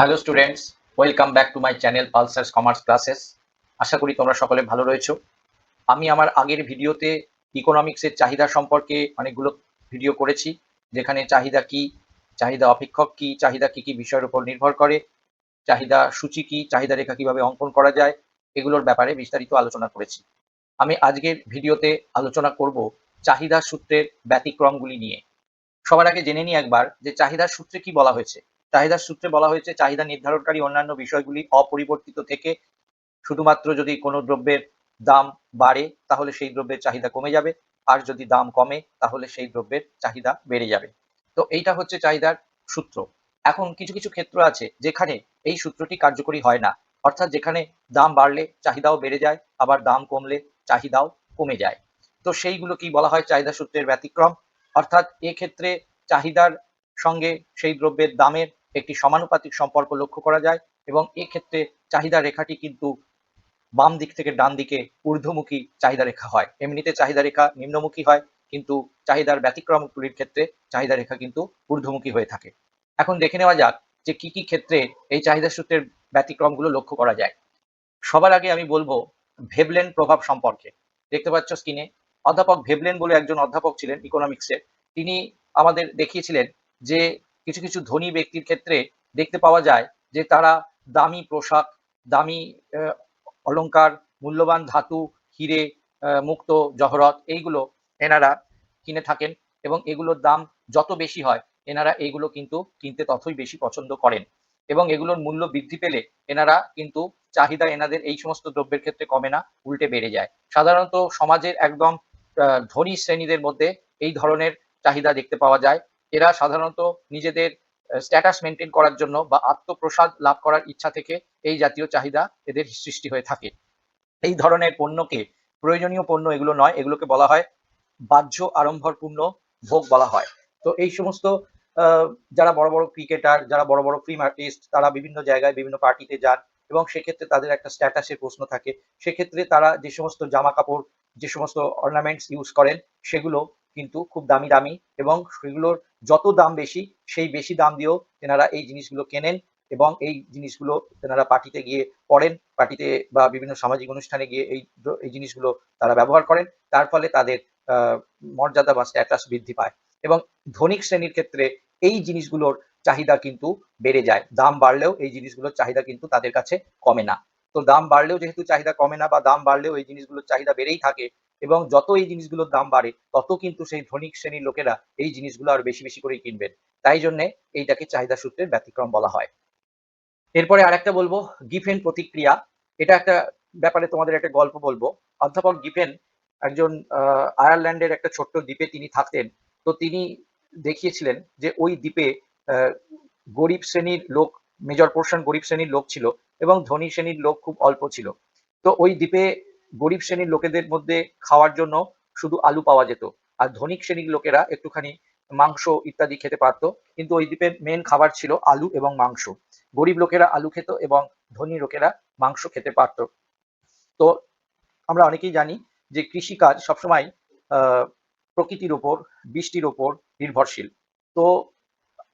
Hello students welcome back to my channel Pulsars commerce classes আশা করি তোমরা সকলে ভালো রয়েছো। আমি আমার আগের ভিডিওতে ইকোনমিক্সের চাহিদা সম্পর্কে অনেকগুলো ভিডিও করেছি, যেখানে চাহিদা কি, চাহিদা অপেক্ষক কি, চাহিদা কি কি বিষয়ের উপর নির্ভর করে, চাহিদা সূচি কি, চাহিদা রেখা কীভাবে অঙ্কন করা যায়, এগুলোর ব্যাপারে বিস্তারিত আলোচনা করেছি। আমি আজকের ভিডিওতে আলোচনা করব চাহিদা সূত্রের ব্যতিক্রমগুলি নিয়ে। সবার আগে জেনে নিই একবার যে চাহিদার সূত্রে কি বলা হয়েছে। চাহিদার সূত্রে বলা হয়েছে, চাহিদা নির্ধারণকারী অন্যান্য বিষয়গুলি অপরিবর্তিত থেকে শুধুমাত্র যদি কোনো দ্রব্যের দাম বাড়ে, তাহলে সেই দ্রব্যের চাহিদা কমে যাবে। আর যদি দাম কমে, তাহলে সেই দ্রব্যের চাহিদা বেড়ে যাবে। তো এইটা হচ্ছে চাহিদার সূত্র। এখন কিছু কিছু ক্ষেত্র আছে যেখানে এই সূত্রটি কার্যকরী হয় না। অর্থাৎ যেখানে দাম বাড়লে চাহিদাও বেড়ে যায়, আবার দাম কমলে চাহিদাও কমে যায়। তো সেইগুলো কি বলা হয় চাহিদা সূত্রের ব্যতিক্রম। অর্থাৎ এক্ষেত্রে চাহিদার সঙ্গে সেই দ্রব্যের দামের একটি সমানুপাতিক সম্পর্ক লক্ষ্য করা যায় এবং এক্ষেত্রে চাহিদা রেখাটি কিন্তু বাম দিক থেকে ডান দিকে ঊর্ধ্বমুখী চাহিদা রেখা হয়। এমনিতে চাহিদা রেখা নিম্নমুখী হয়, কিন্তু চাহিদার ব্যতিক্রমগুলির ক্ষেত্রে চাহিদা রেখা কিন্তু ঊর্ধ্বমুখী হয়ে থাকে। এখন দেখে নেওয়া যাক যে কি কি ক্ষেত্রে এই চাহিদা সূত্রের ব্যতিক্রমগুলো লক্ষ্য করা যায়। সবার আগে আমি বলব ভেবলেন প্রভাব সম্পর্কে। দেখতে পাচ্ছ স্ক্রিনে অধ্যাপক ভেবলেন বলে একজন অধ্যাপক ছিলেন ইকোনমিক্সের তিনি আমাদের দেখিয়েছিলেন যে কিছু কিছু ধনী ব্যক্তির ক্ষেত্রে দেখতে পাওয়া যায় যে তারা দামি পোশাক দামি আহ, অলংকার মূল্যবান ধাতু হিরে মুক্ত জহরত এইগুলো এনারা কিনে থাকেন এবং এগুলোর দাম যত বেশি হয় এনারা এইগুলো কিন্তু কিনতে ততই বেশি পছন্দ করেন এবং এগুলোর মূল্য বৃদ্ধি পেলে এনারা কিন্তু চাহিদা এনাদের এই সমস্ত দ্রব্যের ক্ষেত্রে কমে না উল্টে বেড়ে যায়। সাধারণত সমাজের একদম ধনী শ্রেণীদের মধ্যে এই ধরনের চাহিদা দেখতে পাওয়া যায়। এরা সাধারণত নিজেদের স্ট্যাটাস মেনটেন করার জন্য বা আত্মপ্রসাদ লাভ করার ইচ্ছা থেকে এই জাতীয় চাহিদা এদের সৃষ্টি হয়ে থাকে। এই ধরনের পণ্যকে, প্রয়োজনীয় পণ্য এগুলো নয়, এগুলোকে বলা হয় বাহ্য আড়ম্বরপূর্ণ ভোগ বলা হয়। তো এই সমস্ত যারা বড় বড় ক্রিকেটার যারা বড় বড় ফিল্ম আর্টিস্ট তারা বিভিন্ন জায়গায় বিভিন্ন পার্টিতে যান এবং সেক্ষেত্রে তাদের একটা স্ট্যাটাসের প্রশ্ন থাকে। সেক্ষেত্রে তারা যে সমস্ত জামা কাপড়, যে সমস্ত অর্নামেন্টস ইউজ করেন, সেগুলো কিন্তু খুব দামি দামি এবং সেগুলোর যত দাম বেশি, সেই বেশি দাম দিয়েও তেনারা এই জিনিসগুলো কেনেন এবং এই জিনিসগুলো তেনারা পার্টিতে গিয়ে পড়েন পার্টিতে বা বিভিন্ন সামাজিক অনুষ্ঠানে গিয়ে এই এই জিনিসগুলো তারা ব্যবহার করেন। তার ফলে তাদের মর্যাদা বা স্ট্যাটাস বৃদ্ধি পায় এবং ধনিক শ্রেণির ক্ষেত্রে এই জিনিসগুলোর চাহিদা কিন্তু বেড়ে যায়। দাম বাড়লেও এই জিনিসগুলোর চাহিদা কিন্তু তাদের কাছে কমে না। তো দাম বাড়লেও যেহেতু চাহিদা কমে না বা দাম বাড়লেও এই জিনিসগুলোর চাহিদা বেড়েই থাকে এবং যত এই জিনিসগুলোর দাম বাড়ে, তত কিন্তু সেই ধনিক শ্রেণির লোকেরা এই জিনিসগুলো আরও বেশি বেশি করে কিনবেন। তাই জন্য এইটাকে চাহিদা সূত্রের ব্যতিক্রম বলা হয়। এরপরে আরেকটা বলব, গিফেন প্রতিক্রিয়া। এটা একটা ব্যাপারে তোমাদের একটা গল্প বলব। অধ্যাপক গিফেন একজন আয়ারল্যান্ডের একটা ছোট্ট দ্বীপে তিনি থাকতেন। তো তিনি দেখিয়েছিলেন যে ওই দ্বীপে গরিব শ্রেণির লোক, মেজর পোর্শন গরিব শ্রেণির লোক ছিল এবং ধনী শ্রেণির লোক খুব অল্প ছিল। তো ওই দ্বীপে গরিব শ্রেণির লোকেদের মধ্যে খাওয়ার জন্য শুধু আলু পাওয়া যেত। আর ধনিক শ্রেণির লোকেরা একটুখানি মাংস ইত্যাদি খেতে পারতো। কিন্তু ওই দ্বীপের মেন খাবার ছিল আলু এবং মাংস। গরিব লোকেরা আলু খেত এবং ধনী লোকেরা মাংস খেতে পারত। তো আমরা অনেকেই জানি যে কৃষিকাজ সবসময় প্রকৃতির ওপর, বৃষ্টির ওপর নির্ভরশীল। তো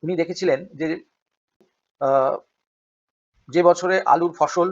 উনি দেখেছিলেন যে যে বছরে আলুর ফসল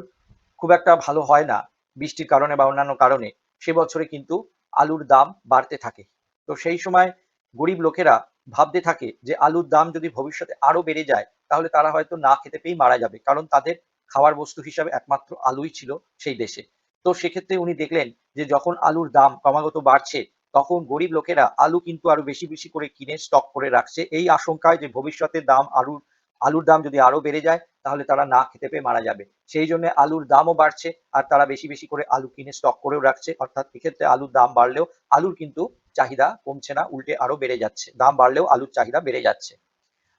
খুব একটা ভালো হয় না। বৃষ্টির কারণে বা অন্যান্য কারণে সে বছরে কিন্তু আলুর দাম বাড়তে থাকে। তো সেই সময় গরিব লোকেরা ভাবতে থাকে যে আলুর দাম যদি ভবিষ্যতে আরও বেড়ে যায়, তাহলে তারা হয়তো না খেতে পেয়েই মারা যাবে, কারণ তাদের খাওয়ার বস্তু হিসাবে একমাত্র আলুই ছিল সেই দেশে। তো সেক্ষেত্রে উনি দেখলেন যে যখন আলুর দাম ক্রমাগত বাড়ছে, তখন গরিব লোকেরা আলু কিন্তু আরও বেশি বেশি করে কিনে স্টক করে রাখছে। এই আশঙ্কায় যে ভবিষ্যতে দাম আলুর আলুর দাম যদি আরও বেড়ে যায় তাহলে তারা না খেতে পেয়ে মারা যাবে। সেই জন্য আলুর দামও বাড়ছে আর তারা বেশি বেশি করে আলু কিনে স্টক করেও রাখছে। অর্থাৎ এক্ষেত্রে আলুর দাম বাড়লেও আলুর কিন্তু চাহিদা কমছে না, উল্টে আরও বেড়ে যাচ্ছে। দাম বাড়লেও আলুর চাহিদা বেড়ে যাচ্ছে।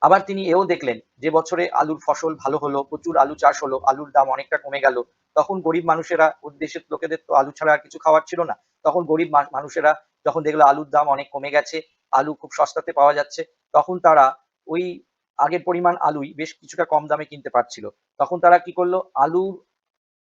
আবার তিনি এও দেখলেন, যে বছরে আলুর ফসল ভালো হলো, প্রচুর আলু চাষ হলো, আলুর দাম অনেকটা কমে গেল, তখন গরিব মানুষেরা দেশের লোকেদের তো আলু ছাড়া আর কিছু খাওয়ার ছিল না। তখন গরিব মানুষেরা যখন দেখল আলুর দাম অনেক কমে গেছে, আলু খুব সস্তাতে পাওয়া যাচ্ছে, তখন তারা ওই আগের পরিমাণ আলুই বেশ কিছুটা কম দামে কিনতে পারছিল। তখন তারা কি করল? আলু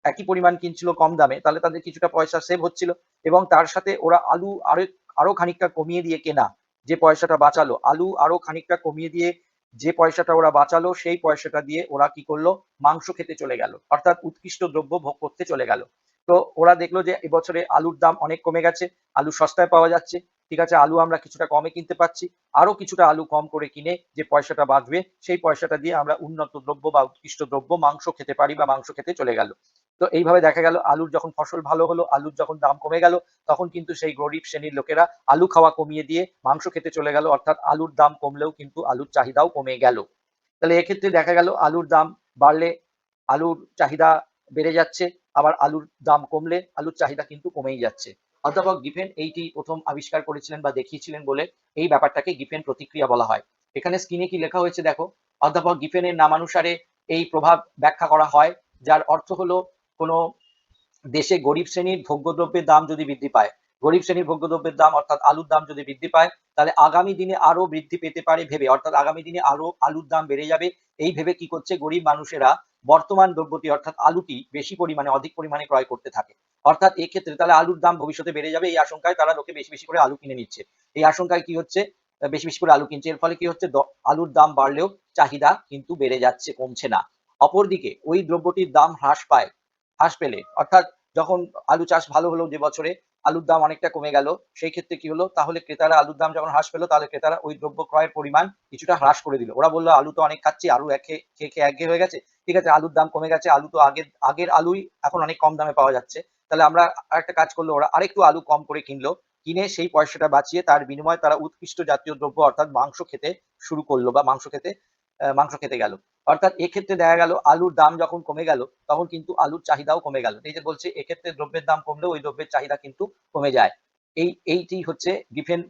একই পরিমাণ কিনছিল কম দামে, তাহলে তাদের কিছুটা পয়সা সেভ হচ্ছিল এবং তার সাথে ওরা আলু আরও আরও খানিকটা কমিয়ে দিয়ে কেনা, যে পয়সাটা বাঁচালো। আলু আরও খানিকটা কমিয়ে দিয়ে যে পয়সাটা ওরা বাঁচালো, সেই পয়সাটা দিয়ে ওরা কি করল? মাংস খেতে চলে গেল, অর্থাৎ উৎকৃষ্ট দ্রব্য ভোগ করতে চলে গেল। তো ওরা দেখল যে এবছরে আলুর দাম অনেক কমে গেছে, আলু সস্তায় পাওয়া যাচ্ছে ঠিক আছে, আলু আমরা কিছুটা কমে কিনতে পাচ্ছি। আরও কিছুটা আলু কম করে কিনে যে পয়সাটা বাঁচবে, সেই পয়সাটা দিয়ে আমরা উন্নত দ্রব্য বা উৎকৃষ্ট দ্রব্য, মাংস খেতে পারি বা মাংস খেতে চলে গেল। তো এইভাবে দেখা গেল, আলুর যখন ফসল ভালো হলো, আলুর যখন দাম কমে গেল, তখন কিন্তু সেই গরিব শ্রেণির লোকেরা আলু খাওয়া কমিয়ে দিয়ে মাংস খেতে চলে গেল, অর্থাৎ আলুর দাম কমলেও কিন্তু আলুর চাহিদাও কমে গেল। তাহলে এক্ষেত্রে দেখা গেল, আলুর দাম বাড়লে আলুর চাহিদা বেড়ে যাচ্ছে, আবার আলুর দাম কমলে আলুর চাহিদা কিন্তু কমেই যাচ্ছে। অধ্যাপক গিফেন এইটি প্রথম আবিষ্কার করেছিলেন বা দেখিয়েছিলেন বলে এই ব্যাপারটাকে গিফেন প্রতিক্রিয়া বলা হয়। এখানে স্ক্রিনে কি লেখা হয়েছে দেখো, অধ্যাপক গিফেনের নামানুসারে এই প্রভাব ব্যাখ্যা করা হয়, যার অর্থ হলো কোনো দেশে গরিব শ্রেণির ভোগ্যদ্রব্যের দাম যদি বৃদ্ধি পায়, গরিব শ্রেণির ভোগ্যদ্রব্যের দাম অর্থাৎ আলুর দাম যদি বৃদ্ধি পায়, তাহলে আগামী দিনে আরও বৃদ্ধি পেতে পারে ভেবে, অর্থাৎ আগামী দিনে আরও আলুর দাম বেড়ে যাবে। এই ভেবে কি করছে গরিব মানুষেরা বর্তমান দ্রব্যটি অর্থাৎ আলুটি বেশি পরিমাণে, অধিক পরিমাণে ক্রয় করতে থাকে। অর্থাৎ এই ক্ষেত্রে তাহলে আলুর দাম ভবিষ্যতে বেড়ে যাবে। এই আশঙ্কায় তারা লোকে বেশি বেশি করে আলু কিনে নিচ্ছে। এই আশঙ্কায় কি হচ্ছে? বেশি বেশি করে আলু কিনছে। এর ফলে কি হচ্ছে? আলুর দাম বাড়লেও চাহিদা কিন্তু বেড়ে যাচ্ছে, কমছে না। অপরদিকে ওই দ্রব্যটির দাম হ্রাস পায়, হ্রাস পেলে। অর্থাৎ যখন আলু চাষ ভালো হলো যে বছরে আলুর দাম অনেকটা কমে গেল। সেই ক্ষেত্রে কি হলো? তাহলে ক্রেতারা আলুর দাম যখন হ্রাস পেল, তাহলে ক্রেতারা ওই দ্রব্য ক্রয়ের পরিমাণ কিছুটা হ্রাস করে দিল। ওরা বলল, আলু তো অনেক খাচ্ছি, আলু এক খেয়ে খেয়ে একঘেয়ে হয়ে গেছে। ঠিক আছে, আলুর দাম কমে গেছে, আলু তো আগের আগের আলুই এখন অনেক কম দামে পাওয়া যাচ্ছে। তাহলে আমরা আরেকটা কাজ করল, ওরা আরেকটু আলু কম করে কিনলো। কিনে সেই পয়সাটা বাঁচিয়ে তার বিনিময়ে তারা উৎকৃষ্ট জাতীয় দ্রব্য অর্থাৎ মাংস খেতে শুরু করল বা মাংস খেতে। মাংস খেতে গেল। অর্থাৎ এক্ষেত্রে দেখা গেল আলুর দাম যখন কমে গেল, তখন কিন্তু আলুর চাহিদাও কমে গেল। এই যে বলছে, এক্ষেত্রে দ্রব্যের দাম কমলেও ওই দ্রব্যের চাহিদা কিন্তু কমে যায়। এই, এইটি হচ্ছে গিফেন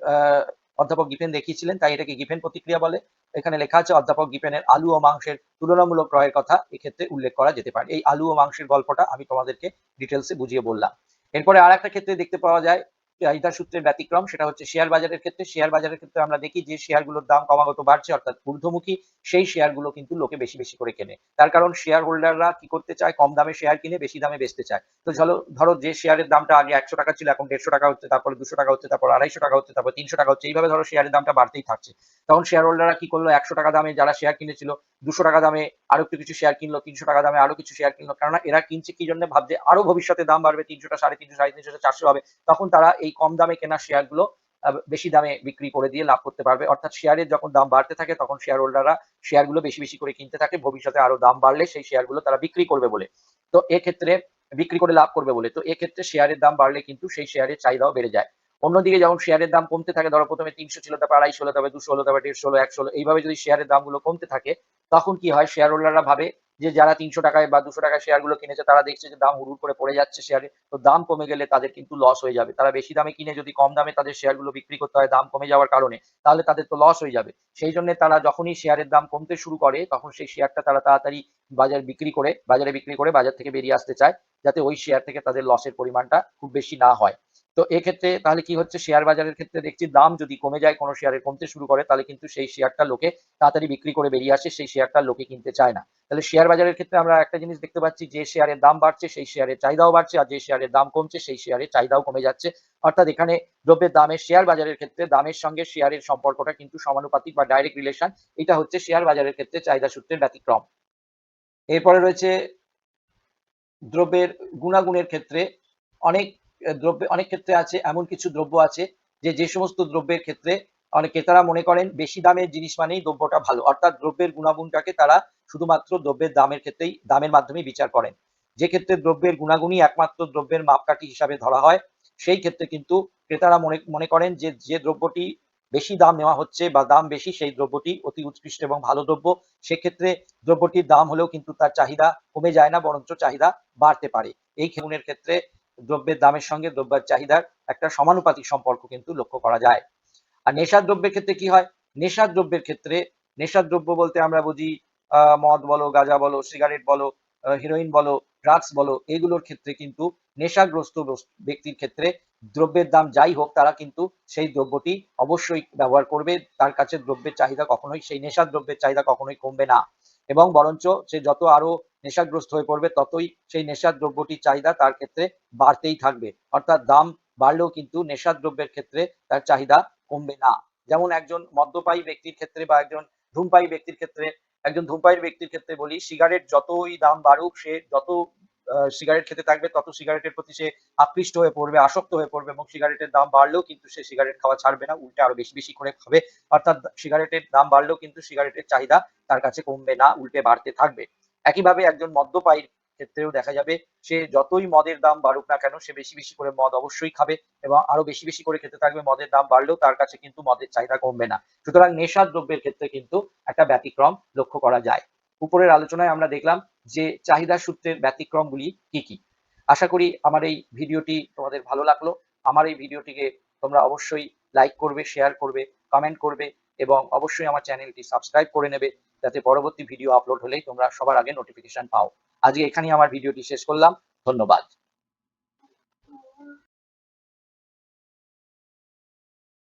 অধ্যাপক গিফেন দেখিয়েছিলেন, তাই এটাকে গিফেন প্রতিক্রিয়া বলে। এখানে লেখা আছে, অধ্যাপক গিফেনের আলু ও মাংসের তুলনামূলক ক্রয়ের কথা এক্ষেত্রে উল্লেখ করা যেতে পারে। এই আলু ও মাংসের গল্পটা আমি তোমাদেরকে ডিটেলসে বুঝিয়ে বললাম। এরপরে আর একটা ক্ষেত্রে দেখতে পাওয়া যায় চাহিদা সূত্রের ব্যতিক্রম, সেটা হচ্ছে শেয়ার বাজারের ক্ষেত্রে। শেয়ার বাজারের ক্ষেত্রে আমরা দেখি যে শেয়ারগুলোর দাম ক্রমাগত বাড়ছে, অর্থাৎ ঊর্ধ্বমুখী সেই শেয়ারগুলো কিন্তু লোকে বেশি বেশি করে কেনে। তার কারণ শেয়ার হোল্ডাররা কি করতে চায়? কম দামে শেয়ার কিনে, বেশি দামে বেচতে চায়। তো ধরো ধরো যে শেয়ারের দামটা আগে একশো টাকা ছিল, এখন দেড়শো টাকা হচ্ছে, তারপরে দুশো টাকা হচ্ছে, তারপর আড়াইশো টাকা হচ্ছে, তারপর তিনশো টাকা হচ্ছে, এইভাবে ধরো শেয়ারের দামটা বাড়তেই থাকছে। তখন শেয়ার হোল্ডাররা কি করল? একশো টাকা দামে যারা শেয়ার কিনেছিল, দুশো টাকা দামে আরও একটু কিছু শেয়ার কিনলো, তিনশো টাকা দামে আরও কিছু শেয়ার কিনলো। কেননা এরা কিনছে কি জন্য? ভাবছে আরও ভবিষ্যতে দাম বাড়বে, তিনশোটা সাড়ে তিনশো সাড়ে তিনশো চারশো হবে। তখন তারা এই কম দামে কেনা শেয়ারগুলো বেশি দামে বিক্রি করে দিয়ে লাভ করতে পারবে। অর্থাৎ শেয়ারের যখন দাম বাড়তে থাকে, তখন শেয়ার হোল্ডাররা শেয়ারগুলো বেশি বেশি করে কিনতে থাকে। ভবিষ্যতে আরও দাম বাড়লে সেই শেয়ারগুলো তারা বিক্রি করবে বলে। তো এক্ষেত্রে বিক্রি করে লাভ করবে বলে। তো এক্ষেত্রে শেয়ারের দাম বাড়লে কিন্তু সেই শেয়ারের চাহিদাও বেড়ে যায়। অন্যদিকে যখন শেয়ারের দাম কমতে থাকে, ধরো প্রথমে তিনশো ছিল, তারপর আড়াইশো হলো, তারপর দুশো হলো, তারপর দেড়শো হলো, একশো হলো, এইভাবে যদি শেয়ারের দামগুলো কমতে থাকে, তখন কি হয়? শেয়ার হোল্ডাররা ভাবে যে যারা তিনশো টাকায় বা দুশো টাকায় শেয়ারগুলো কিনেছে, তারা দেখছে যে দাম হুড়ুর করে পড়ে যাচ্ছে শেয়ারে তো দাম কমে গেলে তাদের কিন্তু লস হয়ে যাবে। তারা বেশি দামে কিনে, যদি কম দামে তাদের শেয়ারগুলো বিক্রি করতে হয়, দাম কমে যাওয়ার কারণে, তাহলে তাদের তো লস হয়ে যাবে। সেই জন্য তারা যখনই শেয়ারের দাম কমতে শুরু করে, তখন সেই শেয়ারটা তারা তাড়াতাড়ি বাজার বিক্রি করে, বাজারে বিক্রি করে বাজার থেকে বেরিয়ে আসতে চায়, যাতে ওই শেয়ার থেকে তাদের লসের পরিমাণটা খুব বেশি না হয়। তো এক্ষেত্রে তাহলে কি হচ্ছে? শেয়ার বাজারের ক্ষেত্রে দেখছি দাম যদি কমে যায়, কোনো শেয়ারের কমতে শুরু করে, তাহলে কিন্তু সেই শেয়ারটা লোকে তাড়াতাড়ি বিক্রি করে বেরিয়ে আসে, সেই শেয়ারটা লোকে কিনতে চায় না। তাহলে শেয়ার বাজারের ক্ষেত্রে আমরা একটা জিনিস দেখতে পাচ্ছি, যে শেয়ারের দাম বাড়ছে, সেই শেয়ারের চাহিদাও বাড়ছে, আর যে শেয়ারের দাম কমছে, সেই শেয়ারের চাহিদাও কমে যাচ্ছে। অর্থাৎ এখানে দ্রব্যের দামের শেয়ার বাজারের ক্ষেত্রে দামের সঙ্গে শেয়ারের সম্পর্কটা কিন্তু সমানুপাতিক বা ডাইরেক্ট রিলেশন এটা হচ্ছে শেয়ার বাজারের ক্ষেত্রে চাহিদা সূত্রের ব্যতিক্রম। এরপরে রয়েছে দ্রব্যের গুণাগুণের ক্ষেত্রে অনেক দ্রব্যে অনেক ক্ষেত্রে আছে, এমন কিছু দ্রব্য আছে যে যে সমস্ত দ্রব্যের ক্ষেত্রে অনেক ক্রেতারা মনে করেন বেশি দামের জিনিস মানেই দ্রব্যটা ভালো। অর্থাৎ দ্রব্যের গুণাগুণটাকে তারা শুধুমাত্র দ্রব্যের দামের ক্ষেত্রেই, দামের মাধ্যমে বিচার করেন। যে ক্ষেত্রে দ্রব্যের গুণাগুণই একমাত্র দ্রব্যের মাপকাঠি হিসাবে ধরা হয়, সেই ক্ষেত্রে কিন্তু ক্রেতারা মনে মনে করেন যে যে দ্রব্যটি বেশি দাম নেওয়া হচ্ছে বা দাম বেশি, সেই দ্রব্যটি অতি উৎকৃষ্ট এবং ভালো দ্রব্য। সেক্ষেত্রে দ্রব্যটির দাম হলেও কিন্তু তার চাহিদা কমে যায় না, বরঞ্চ চাহিদা বাড়তে পারে। এই গুণের ক্ষেত্রে দ্রব্যের দামের সঙ্গে দ্রব্যের চাহিদার একটা সমানুপাতিক সম্পর্ক কিন্তু লক্ষ্য করা যায়। আর নেশার দ্রব্যের ক্ষেত্রে কি হয়? নেশার দ্রব্যের ক্ষেত্রে, নেশার দ্রব্য বলতে আমরা বুঝি মদ বলো, গাঁজা বলো, সিগারেট বলো হিরোইন বলো ড্রাগস বলো, এগুলোর ক্ষেত্রে কিন্তু নেশাগ্রস্ত ব্যক্তির ক্ষেত্রে দ্রব্যের দাম যাই হোক, তারা কিন্তু সেই দ্রব্যটি অবশ্যই ব্যবহার করবে। তার কাছে দ্রব্যের চাহিদা কখনোই, সেই নেশার দ্রব্যের চাহিদা কখনোই কমবে না। এবং বরঞ্চ সে যত আরও নেশাগ্রস্ত হয়ে পড়বে, ততই সেই নেশার দ্রব্যটির চাহিদা তার ক্ষেত্রে বাড়তেই থাকবে। অর্থাৎ দাম বাড়লেও কিন্তু নেশার দ্রব্যের ক্ষেত্রে তার চাহিদা কমবে না। যেমন একজন মদ্যপায়ী ব্যক্তির ক্ষেত্রে বা একজন ধূমপায়ী ব্যক্তির ক্ষেত্রে, একজন ধূমপায়ী ব্যক্তির ক্ষেত্রে বলি, সিগারেট যতই দাম বাড়ুক, সে যত সিগারেট খেতে থাকবে, তত সিগারেটের প্রতি সে আকৃষ্ট হয়ে পড়বে, আসক্ত হয়ে পড়বে এবং সিগারেটের দাম বাড়লেও কিন্তু সে সিগারেট খাওয়া ছাড়বে না, উল্টে আরও বেশি বেশি করে খাবে। অর্থাৎ সিগারেটের দাম বাড়লেও কিন্তু সিগারেটের চাহিদা তার কাছে কমবে না, উল্টে বাড়তে থাকবে। একইভাবে একজন মদ্যপায়ীর ক্ষেত্রেও দেখা যাবে, সে যতই মদের দাম বাড়ুক না কেন, সে বেশি বেশি করে মদ অবশ্যই খাবে এবং আরও বেশি বেশি করে খেতে থাকবে, মদের দাম বাড়লেও তার কাছে কিন্তু মদের চাহিদা কমবে না। সুতরাং নেশার দ্রব্যের ক্ষেত্রে কিন্তু একটা ব্যতিক্রম লক্ষ্য করা যায়। উপরের আলোচনায় আমরা দেখলাম যে চাহিদা সূত্রের ব্যতিক্রমগুলি কি কি। আশা করি আমার এই ভিডিওটি তোমাদের ভালো লাগল। আমার এই ভিডিওটিকে তোমরা অবশ্যই লাইক করবে শেয়ার করবে কমেন্ট করবে এবং অবশ্যই আমার চ্যানেলটি সাবস্ক্রাইব করে নেবে যাতে পরবর্তী ভিডিও আপলোড হলেই তোমরা সবার আগে নোটিফিকেশন পাও। আজকে এখানেই আমার ভিডিওটি শেষ করলাম। ধন্যবাদ।